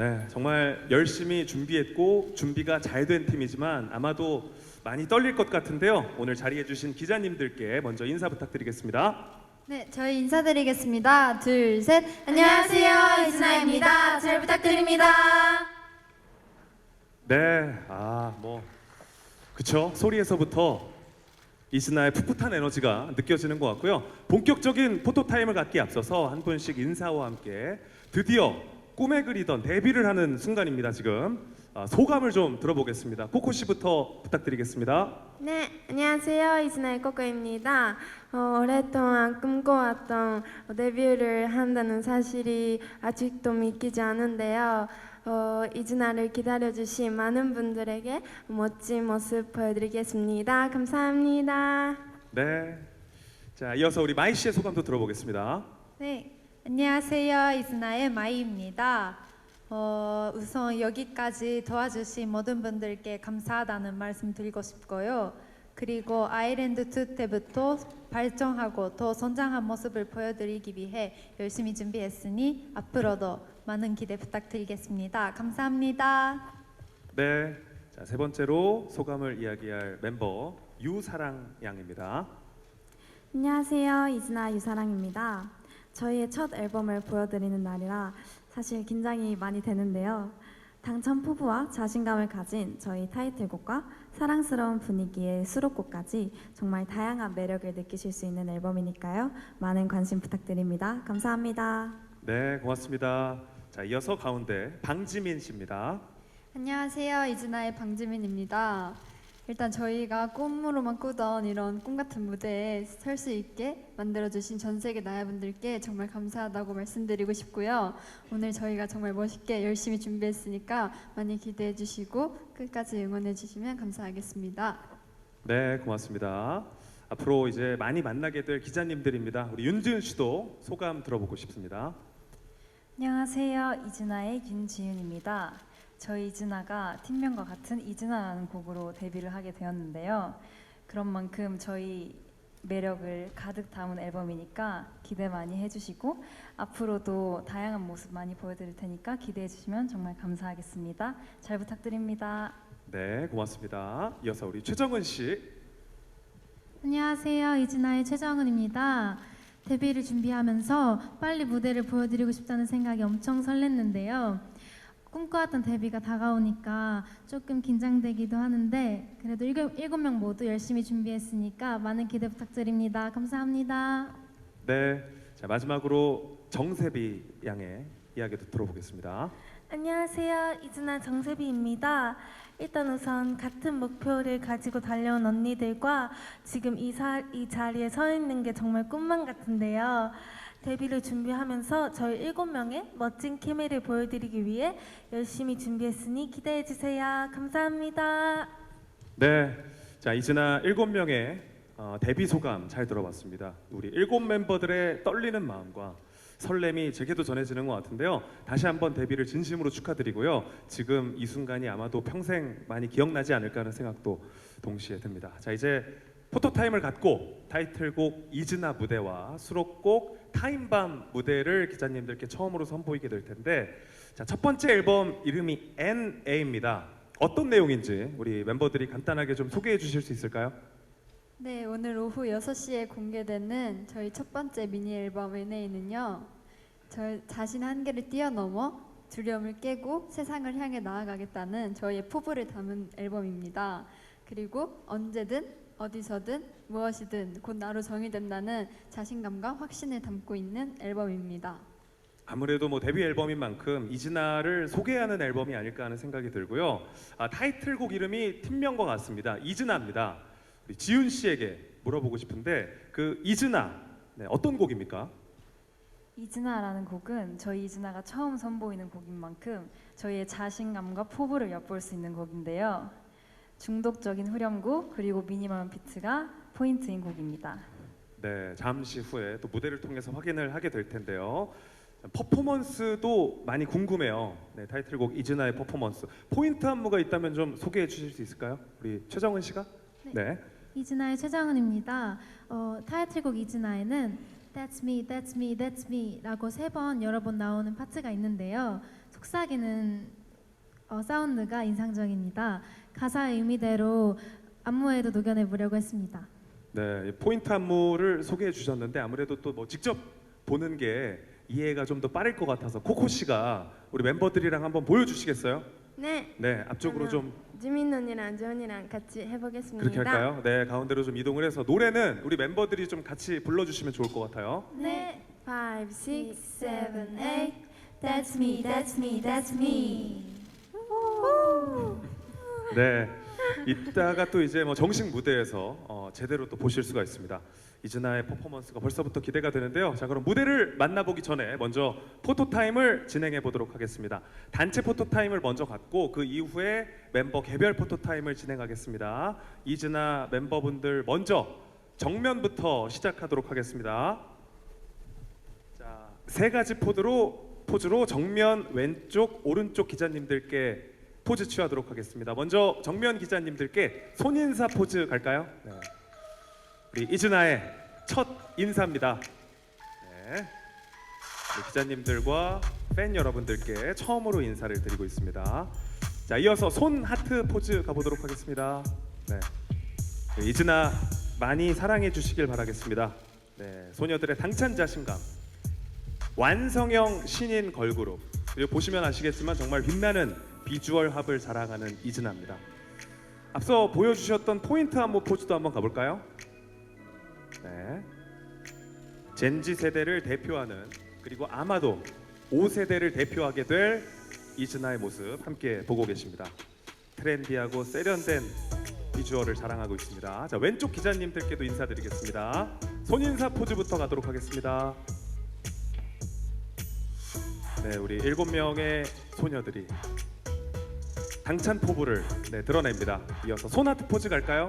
네, 정말 열심히 준비했고 준비가 잘 된 팀이지만 아마도 많이 떨릴 것 같은데요. 오늘 자리해 주신 기자님들께 먼저 인사 부탁드리겠습니다. 네, 저희 인사드리겠습니다. 둘, 셋. 안녕하세요, 이진아입니다. 잘 부탁드립니다. 네, 아, 뭐 그쵸 소리에서부터 이진아의 풋풋한 에너지가 느껴지는 것 같고요. 본격적인 포토 타임을 갖기 앞서서 한 분씩 인사와 함께 드디어 꿈에 그리던 데뷔를 하는 순간입니다. 지금 아, 소감을 좀 들어보겠습니다. 코코 씨부터 부탁드리겠습니다. 네, 안녕하세요. 이진아의 꼬꼬입니다. 어, 오랫동안 꿈꿔왔던 어, 데뷔를 한다는 사실이 아직도 믿기지 않은데요. 어, 이진아를 기다려주신 많은 분들에게 멋진 모습 보여드리겠습니다. 감사합니다. 네. 자, 이어서 우리 마이 씨의 소감도 들어보겠습니다. 네, 안녕하세요. 이즈나의 마이입니다. 어, 우선 여기까지 도와주신 모든 분들께 감사하다는 말씀 드리고 싶고요. 그리고 아일랜드 2 때부터 발전하고 더 성장한 모습을 보여드리기 위해 열심히 준비했으니 앞으로도 많은 기대 부탁드리겠습니다. 감사합니다. 네. 자, 세 번째로 소감을 이야기할 멤버 유사랑 양입니다. 안녕하세요. 이진아 유사랑입니다. 저희의 첫 앨범을 보여드리는 날이라 사실 긴장이 많이 되는데요. 당첨 포부와 자신감을 가진 저희 타이틀곡과 사랑스러운 분위기의 수록곡까지 정말 다양한 매력을 느끼실 수 있는 앨범이니까요. 많은 관심 부탁드립니다. 감사합니다. 네, 고맙습니다. 자, 이어서 가운데 방지민 씨입니다. 안녕하세요. 이즈나의 방지민입니다. 일단 저희가 꿈으로만 꾸던 이런 꿈 같은 무대에 설 수 있게 만들어주신 전 세계 나야분들께 정말 감사하다고 말씀드리고 싶고요. 오늘 저희가 정말 멋있게 열심히 준비했으니까 많이 기대해 주시고 끝까지 응원해 주시면 감사하겠습니다. 네, 고맙습니다. 앞으로 이제 많이 만나게 될 기자님들입니다. 우리 윤지은 씨도 소감 들어보고 싶습니다. 안녕하세요. 이진아의 윤지윤입니다. 저희 이진아가 팀명과 같은 이진아라는 곡으로 데뷔를 하게 되었는데요. 그런 만큼 저희 매력을 가득 담은 앨범이니까 기대 많이 해주시고 앞으로도 다양한 모습 많이 보여드릴 테니까 기대해 주시면 정말 감사하겠습니다. 잘 부탁드립니다. 네, 고맙습니다. 이어서 우리 최정은 씨. 안녕하세요. 이진아의 최정은입니다. 데뷔를 준비하면서 빨리 무대를 보여드리고 싶다는 생각이 엄청 설렜는데요. 꿈꿔왔던 데뷔가 다가오니까 조금 긴장되기도 하는데 그래도 일곱, 일곱 명 모두 열심히 준비했으니까 많은 기대 부탁드립니다. 감사합니다. 네, 자 마지막으로 정세비 양의 이야기도 들어보겠습니다. 안녕하세요. 이진아 정세비입니다. 일단 우선 같은 목표를 가지고 달려온 언니들과 지금 이, 사, 이 자리에 서 있는 게 정말 꿈만 같은데요. 데뷔를 준비하면서 저희 일곱 명의 멋진 케미를 보여드리기 위해 열심히 준비했으니 기대해 주세요. 감사합니다. 네, 자 이진아 일곱 명의 어, 데뷔 소감 잘 들어봤습니다. 우리 일곱 멤버들의 떨리는 마음과 설렘이 제게도 전해지는 것 같은데요. 다시 한번 데뷔를 진심으로 축하드리고요. 지금 이 순간이 아마도 평생 많이 기억나지 않을까 하는 생각도 동시에 듭니다. 자 이제 포토 타임을 갖고 타이틀곡 이즈나 무대와 수록곡 타임밤 무대를 기자님들께 처음으로 선보이게 될 텐데 자 첫 번째 앨범 이름이 NA입니다. 어떤 내용인지 우리 멤버들이 간단하게 좀 소개해 주실 수 있을까요? 네, 오늘 오후 6시에 공개되는 저희 첫 번째 미니 앨범 NA는요. 저 자신 한계를 뛰어넘어 두려움을 깨고 세상을 향해 나아가겠다는 저희의 포부를 담은 앨범입니다. 그리고 언제든 어디서든 무엇이든 곧 나로 정의된다는 자신감과 확신을 담고 있는 앨범입니다. 아무래도 뭐 데뷔 앨범인 만큼 이즈나를 소개하는 앨범이 아닐까 하는 생각이 들고요. 아, 타이틀곡 이름이 팀명과 같습니다. 이즈나입니다. 우리 지윤 씨에게 물어보고 싶은데 그 이즈나 네, 어떤 곡입니까? 이진아라는 곡은 저희 이진아가 처음 선보이는 곡인 만큼 저희의 자신감과 포부를 엿볼 수 있는 곡인데요. 중독적인 후렴구 그리고 미니멀 비트가 포인트인 곡입니다. 네, 잠시 후에 또 무대를 통해서 확인을 하게 될 텐데요. 퍼포먼스도 많이 궁금해요. 네, 타이틀곡 이즈나의 퍼포먼스 포인트 안무가 있다면 좀 소개해 주실 수 있을까요? 우리 최정은 씨가? 네. 이진아의 최정은입니다. 어, 타이틀곡 이진아에는 That's me, That's me, That's me라고 세 번 여러 번 나오는 파트가 있는데요. 속삭이는 어, 사운드가 인상적입니다. 가사의 의미대로 안무에도 녹여내 보려고 했습니다. 네, 포인트 안무를 소개해 주셨는데 아무래도 또 뭐 직접 보는 게 이해가 좀 더 빠를 것 같아서 코코 씨가 우리 멤버들이랑 한번 보여주시겠어요? 네, 네, 앞쪽으로. 좀 지민 언니랑 조언이랑 같이 해보겠습니다. 그렇게 할까요? 네, 가운데로 좀 이동을 해서 노래는 우리 멤버들이 좀 같이 불러주시면 좋을 것 같아요. 네, 5, 6, 7, 8 That's me, that's me, that's me. 네, 이따가 또 이제 뭐 정식 무대에서 어, 제대로 또 보실 수가 있습니다. 이즈나의 퍼포먼스가 벌써부터 기대가 되는데요. 자, 그럼 무대를 만나보기 전에 먼저 포토 타임을 진행해 보도록 하겠습니다. 단체 포토 타임을 먼저 갖고 그 이후에 멤버 개별 포토 타임을 진행하겠습니다. 이즈나 멤버분들 먼저 정면부터 시작하도록 하겠습니다. 자, 세 가지 포즈로 포즈로 정면 왼쪽 오른쪽 기자님들께 포즈 취하도록 하겠습니다. 먼저 정면 기자님들께 손인사 포즈 갈까요? 네. 우리 이즈나의 첫 인사입니다. 네. 우리 기자님들과 팬 여러분들께 처음으로 인사를 드리고 있습니다. 자, 이어서 손 하트 포즈 가보도록 하겠습니다. 네. 네, 이즈나 많이 사랑해 주시길 바라겠습니다. 네, 소녀들의 당찬 자신감, 완성형 신인 걸그룹. 그리고 보시면 아시겠지만 정말 빛나는 비주얼 합을 자랑하는 이즈나입니다. 앞서 보여주셨던 포인트 안무 포즈도 한번 가볼까요? 네. 젠지 세대를 대표하는 그리고 아마도 5세대를 대표하게 될 이즈나의 모습 함께 보고 계십니다. 트렌디하고 세련된 비주얼을 자랑하고 있습니다. 자 왼쪽 기자님들께도 인사드리겠습니다. 손인사 포즈부터 가도록 하겠습니다. 네, 우리 일곱 명의 소녀들이 당찬 포부를 네, 드러냅니다. 이어서 손아트 포즈 갈까요?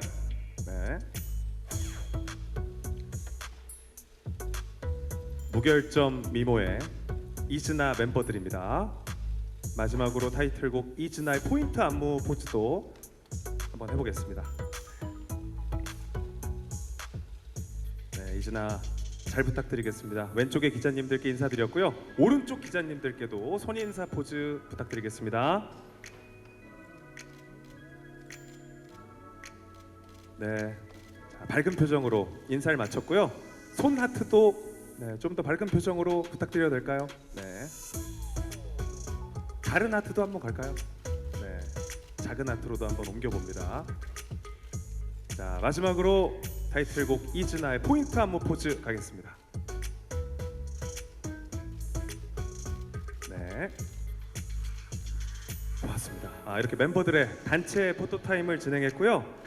네. 무결점 미모의 이즈나 멤버들입니다. 마지막으로 타이틀곡 이즈나의 포인트 안무 포즈도 한번 해보겠습니다. 네, 이즈나 잘 부탁드리겠습니다. 왼쪽의 기자님들께 인사드렸고요. 오른쪽 기자님들께도 손인사 포즈 부탁드리겠습니다. 네, 자, 밝은 표정으로 인사를 마쳤고요. 손 하트도 네, 좀 더 밝은 표정으로 부탁드려도 될까요? 네. 다른 하트도 한번 갈까요? 네, 작은 하트로도 한번 옮겨봅니다. 자 마지막으로 타이틀곡 이즈나의 포인트 안무 포즈 가겠습니다. 네, 고맙습니다. 아, 이렇게 멤버들의 단체 포토 타임을 진행했고요.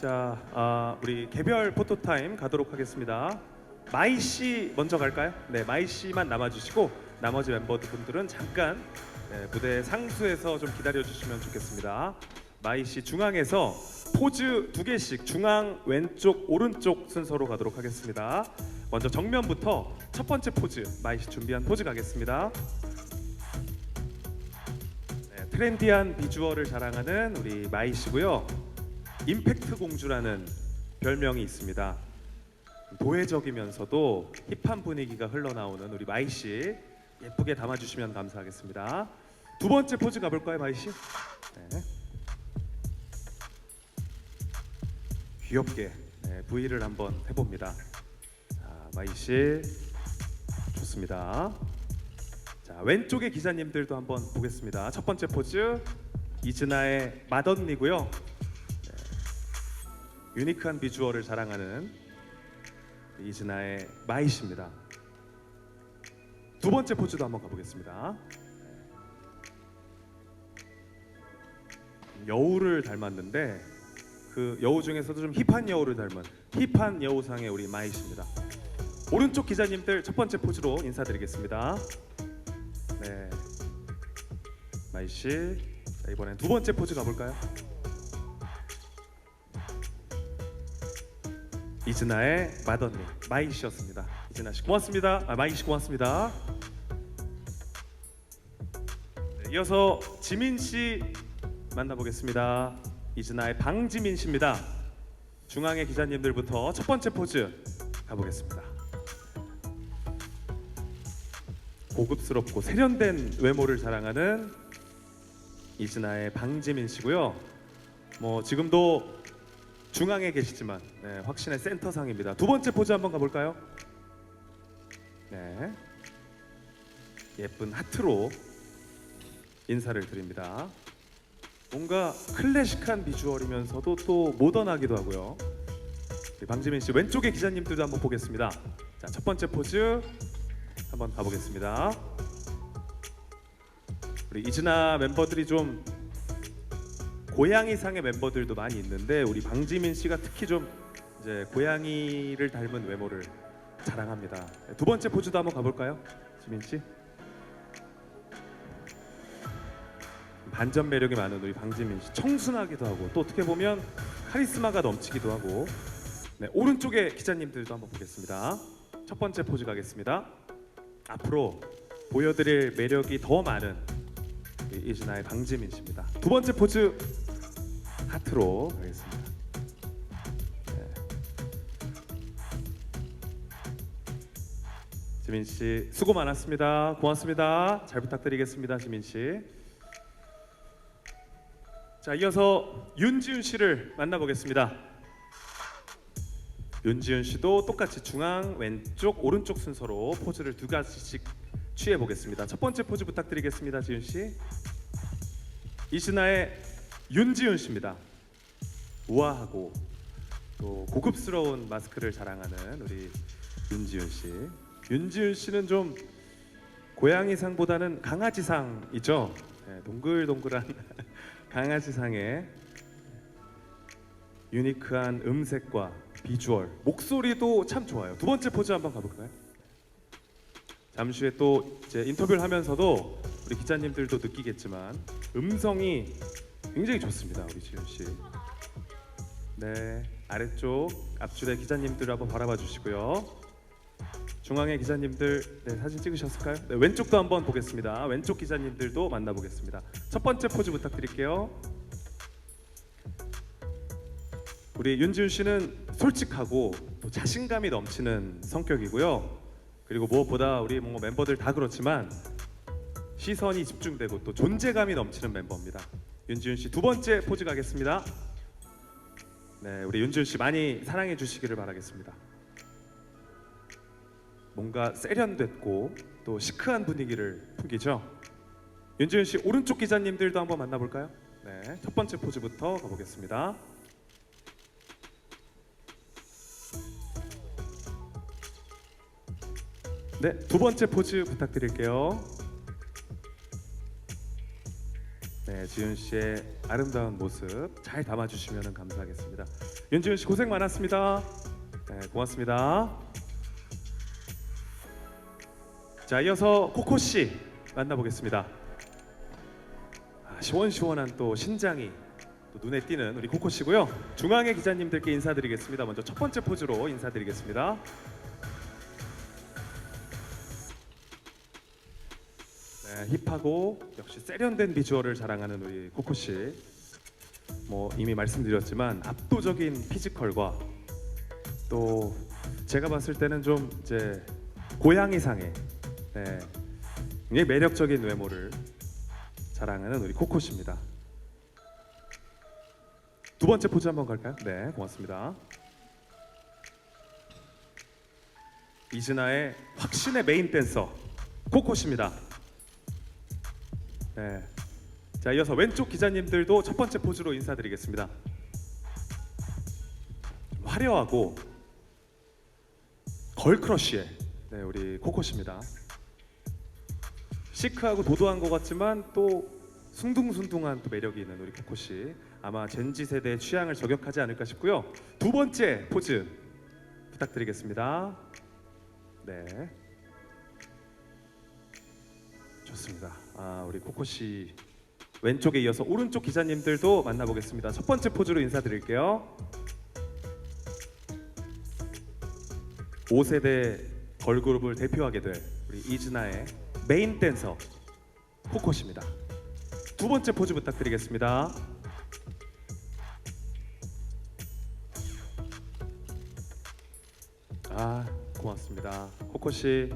자, 아, 우리 개별 포토 타임 가도록 하겠습니다. 마이 씨 먼저 갈까요? 네, 마이 씨만 남아주시고 나머지 멤버분들은 잠깐 네, 무대 상수에서 좀 기다려 주시면 좋겠습니다. 마이 씨 중앙에서 포즈 두 개씩 중앙 왼쪽 오른쪽 순서로 가도록 하겠습니다. 먼저 정면부터 첫 번째 포즈 마이 씨 준비한 포즈 가겠습니다. 네, 트렌디한 비주얼을 자랑하는 우리 마이 씨고요. 임팩트 공주라는 별명이 있습니다. 도회적이면서도 힙한 분위기가 흘러나오는 우리 마이 씨 예쁘게 담아주시면 감사하겠습니다. 두 번째 포즈 가볼까요, 마이 씨? 네. 귀엽게 네, V를 한번 해봅니다. 자, 마이 씨 좋습니다. 자, 왼쪽의 기자님들도 한번 보겠습니다. 첫 번째 포즈 이즈나의 맏언니고요. 네, 유니크한 비주얼을 자랑하는 이즈나의 마이 씨입니다. 두 번째 포즈도 한번 가보겠습니다. 여우를 닮았는데 그 여우 중에서도 좀 힙한 여우를 닮은 힙한 여우상의 우리 마이 씨입니다. 오른쪽 기자님들 첫 번째 포즈로 인사드리겠습니다. 네, 마이 씨. 자, 이번엔 두 번째 포즈 가볼까요? 이즈나의 맏언니 마이 씨였습니다. 이즈나 씨 고맙습니다. 아, 마이 씨 고맙습니다. 네, 이어서 지민 씨 만나보겠습니다. 이즈나의 방지민 씨입니다. 중앙의 기자님들부터 첫 번째 포즈 가보겠습니다. 고급스럽고 세련된 외모를 자랑하는 이진아의 방지민 씨고요. 뭐 지금도 중앙에 계시지만 네, 확신의 센터상입니다. 두 번째 포즈 한번 가볼까요? 네, 예쁜 하트로 인사를 드립니다. 뭔가 클래식한 비주얼이면서도 또 모던하기도 하고요. 방지민 씨 왼쪽에 기자님 들도 한번 보겠습니다. 자, 첫 번째 포즈 한번 가보겠습니다. 우리 이진아 멤버들이 좀 고양이상의 멤버들도 많이 있는데 우리 방지민 씨가 특히 좀 이제 고양이를 닮은 외모를 자랑합니다. 네, 두 번째 포즈도 한번 가볼까요, 지민 씨? 반전 매력이 많은 우리 방지민 씨 청순하기도 하고 또 어떻게 보면 카리스마가 넘치기도 하고 네, 오른쪽에 기자님들도 한번 보겠습니다. 첫 번째 포즈 가겠습니다. 앞으로 보여드릴 매력이 더 많은 이진아의 방지민 씨입니다. 두 번째 포즈 하트로 가겠습니다. 네. 지민 씨 수고 많았습니다. 고맙습니다. 잘 부탁드리겠습니다, 지민 씨. 자, 이어서 윤지훈 씨를 만나보겠습니다. 윤지훈 씨도 똑같이 중앙, 왼쪽, 오른쪽 순서로 포즈를 두 가지씩 취해 보겠습니다. 첫 번째 포즈 부탁드리겠습니다, 지훈 씨. 이신아의 윤지훈 씨입니다. 우아하고 또 고급스러운 마스크를 자랑하는 우리 윤지훈 씨. 윤지훈 씨는 좀 고양이상보다는 강아지상이죠. 네, 동글동글한 강아지상의 유니크한 음색과 비주얼, 목소리도 참 좋아요. 두 번째 포즈 한번 가볼까요? 잠시 후에 또 이제 인터뷰를 하면서도 우리 기자님들도 느끼겠지만 음성이 굉장히 좋습니다, 우리 지윤 씨. 네, 아래쪽 앞줄에 기자님들 한번 바라봐 주시고요. 중앙의 기자님들 네, 사진 찍으셨을까요? 네, 왼쪽도 한번 보겠습니다. 왼쪽 기자님들도 만나보겠습니다. 첫 번째 포즈 부탁드릴게요. 우리 윤지훈 씨는 솔직하고 또 자신감이 넘치는 성격이고요. 그리고 무엇보다 우리 뭐 멤버들 다 그렇지만 시선이 집중되고 또 존재감이 넘치는 멤버입니다. 윤지훈 씨두 번째 포즈 가겠습니다. 네, 우리 윤지훈 씨 많이 사랑해 주시기를 바라겠습니다. 뭔가 세련됐고 또 시크한 분위기를 풍기죠. 윤지훈 씨 오른쪽 기자님들도 한번 만나볼까요? 네, 첫 번째 포즈부터 가보겠습니다. 네, 두 번째 포즈 부탁드릴게요. 네, 지윤 씨의 아름다운 모습 잘 담아주시면 감사하겠습니다. 윤지윤 씨 고생 많았습니다. 네, 고맙습니다. 자, 이어서 코코 씨 만나보겠습니다. 아, 시원시원한 또 신장이 또 눈에 띄는 우리 코코 씨고요. 중앙의 기자님들께 인사드리겠습니다. 먼저 첫 번째 포즈로 인사드리겠습니다. 힙하고 역시 세련된 비주얼을 자랑하는 우리 코코 씨. 뭐 이미 말씀드렸지만 압도적인 피지컬과 또 제가 봤을 때는 좀 이제 고양이상의 네, 굉장히 매력적인 외모를 자랑하는 우리 코코 씨입니다. 두 번째 포즈 한번 갈까요? 네, 고맙습니다. 이진아의 확신의 메인 댄서 코코 씨입니다. 네. 자, 이어서 왼쪽 기자님들도 첫 번째 포즈로 인사드리겠습니다. 좀 화려하고 걸크러쉬의 네, 우리 코코 씨입니다. 시크하고 도도한 것 같지만 또 숭둥숭둥한 또 매력이 있는 우리 코코 씨. 아마 젠지 세대의 취향을 저격하지 않을까 싶고요. 두 번째 포즈 부탁드리겠습니다. 네. 좋습니다. 아, 우리 코코 씨 왼쪽에 이어서 오른쪽 기자님들도 만나보겠습니다. 첫 번째 포즈로 인사드릴게요. 5세대 걸그룹을 대표하게 될 우리 이진아의 메인 댄서 코코 씨입니다. 두 번째 포즈 부탁드리겠습니다. 아, 고맙습니다. 코코 씨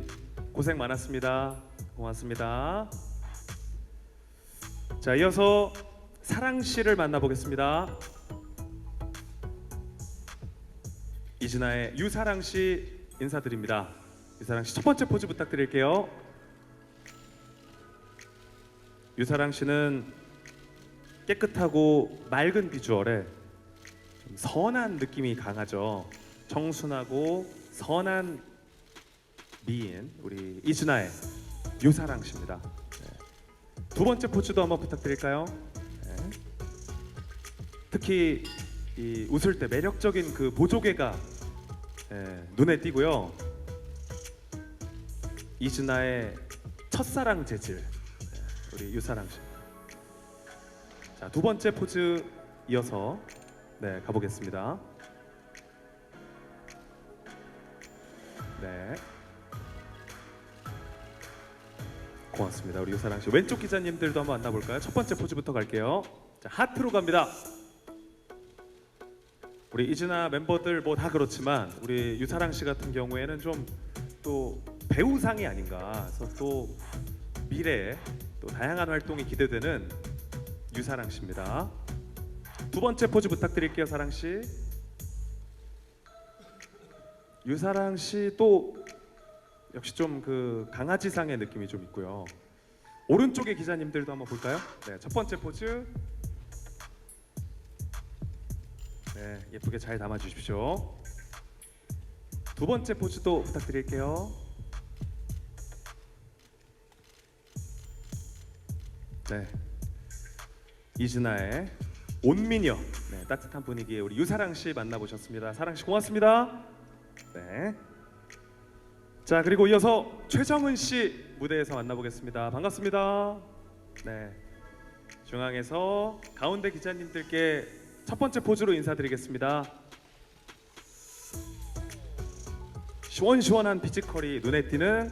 고생 많았습니다. 고맙습니다. 자, 이어서 사랑 씨를 만나보겠습니다. 이진아의 유사랑 씨 인사드립니다. 유사랑 씨 첫 번째 포즈 부탁드릴게요. 유사랑 씨는 깨끗하고 맑은 비주얼에 좀 선한 느낌이 강하죠. 청순하고 선한 미인 우리 이진아의 유사랑 씨입니다. 네. 두 번째 포즈도 한번 부탁드릴까요? 네. 특히 이 웃을 때 매력적인 그 보조개가 예, 눈에 띄고요. 이진아의 첫사랑 재질 예, 우리 유사랑 씨. 자, 두 번째 포즈 이어서 네, 가보겠습니다. 네. 고맙습니다. 우리 유사랑 씨. 왼쪽 기자님들도 한번 만나볼까요? 첫 번째 포즈부터 갈게요. 자, 하트로 갑니다. 우리 이진아 멤버들 뭐 다 그렇지만 우리 유사랑 씨 같은 경우에는 좀 또 배우상이 아닌가. 그래서 또 미래에 또 다양한 활동이 기대되는 유사랑 씨입니다. 두 번째 포즈 부탁드릴게요, 사랑 씨. 유사랑 씨 또 역시 좀 그 강아지상의 느낌이 좀 있고요. 오른쪽의 기자님들도 한번 볼까요? 네, 첫 번째 포즈. 네, 예쁘게 잘 담아 주십시오. 두 번째 포즈도 부탁드릴게요. 네. 이진아의 온미녀. 네, 따뜻한 분위기에 우리 유사랑 씨 만나보셨습니다. 사랑 씨 고맙습니다. 네. 자 그리고 이어서 최정은 씨 무대에서 만나보겠습니다. 반갑습니다. 네. 중앙에서 가운데 기자님들께 첫 번째 포즈로 인사드리겠습니다. 시원시원한 피지컬이 눈에 띄는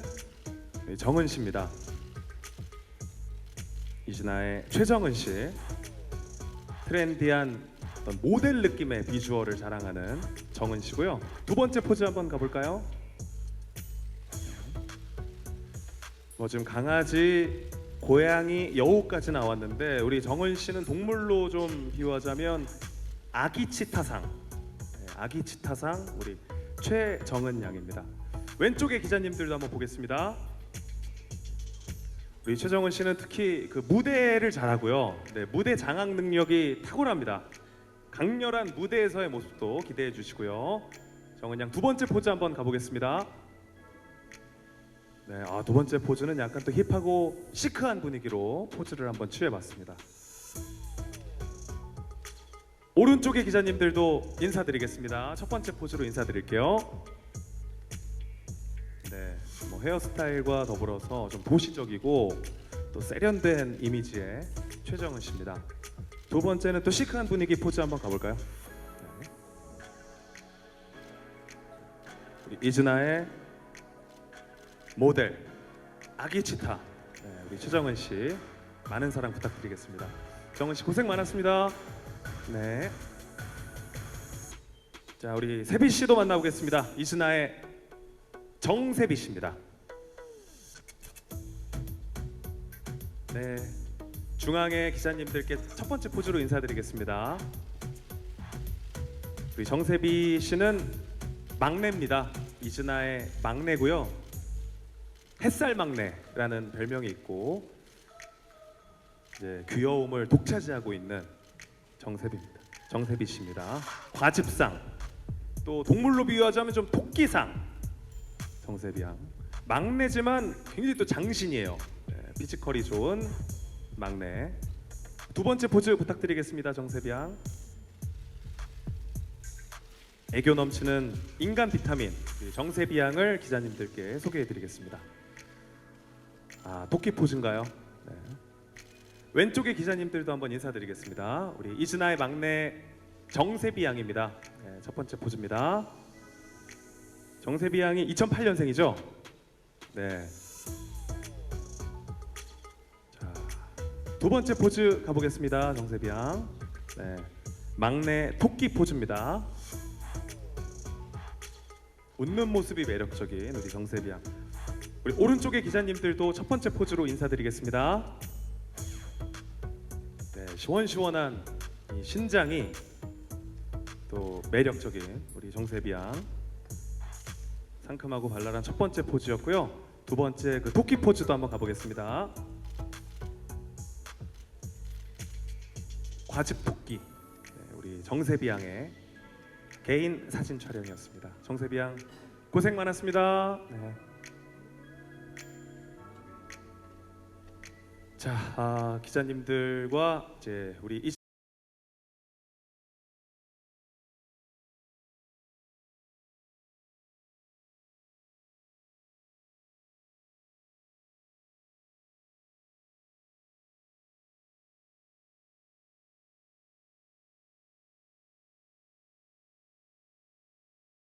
정은 씨입니다. 이진아의 최정은 씨. 트렌디한 어떤 모델 느낌의 비주얼을 자랑하는 정은 씨고요. 두 번째 포즈 한번 가볼까요? 뭐 지금 강아지, 고양이, 여우까지 나왔는데 우리 정은 씨는 동물로 좀 비유하자면 아기 치타상, 네, 아기 치타상 우리 최정은 양입니다. 왼쪽의 기자님들도 한번 보겠습니다. 우리 최정은 씨는 특히 그 무대를 잘하고요. 네, 무대 장악 능력이 탁월합니다. 강렬한 무대에서의 모습도 기대해 주시고요. 정은 양 두 번째 포즈 한번 가보겠습니다. 네, 아, 두 번째 포즈는 약간 또 힙하고 시크한 분위기로 포즈를 한번 취해봤습니다. 오른쪽의 기자님들도 인사드리겠습니다. 첫 번째 포즈로 인사드릴게요. 네, 뭐 헤어스타일과 더불어서 좀 도시적이고 또 세련된 이미지의 최정은 씨입니다. 두 번째는 또 시크한 분위기 포즈 한번 가볼까요? 네. 우리 이진아의 모델 아기 치타 네, 우리 최정은 씨 많은 사랑 부탁드리겠습니다. 정은 씨 고생 많았습니다. 네. 자 우리 세비 씨도 만나보겠습니다. 이진아의 정세비 씨입니다. 네. 중앙의 기자님들께 첫 번째 포즈로 인사드리겠습니다. 우리 정세비 씨는 막내입니다. 이진아의 막내고요. 햇살 막내라는 별명이 있고 이제 귀여움을 독차지하고 있는 정세비입니다. 정세비 씨입니다. 과즙상 또 동물로 비유하자면 좀 토끼상 정세비 양 막내지만 굉장히 또 장신이에요. 네, 피지컬이 좋은 막내. 두 번째 포즈 부탁드리겠습니다, 정세비 양. 애교 넘치는 인간 비타민 정세비 양을 기자님들께 소개해드리겠습니다. 아 토끼 포즈인가요? 네. 왼쪽의 기자님들도 한번 인사드리겠습니다. 우리 이진아의 막내 정세비 양입니다. 네, 첫 번째 포즈입니다. 정세비 양이 2008년생이죠? 네. 자, 두 번째 포즈 가보겠습니다. 정세비 양. 네. 막내 토끼 포즈입니다. 웃는 모습이 매력적인 우리 정세비 양. 우리 오른쪽의 기자님들도 첫 번째 포즈로 인사드리겠습니다. 네, 시원시원한 이 신장이 또 매력적인 우리 정세비 양 상큼하고 발랄한 첫 번째 포즈였고요. 두 번째 그 토끼 포즈도 한번 가보겠습니다. 과즙 토끼 네, 우리 정세비 양의 개인 사진 촬영이었습니다. 정세비 양 고생 많았습니다. 네. 자, 아, 기자님들과 이제 우리 이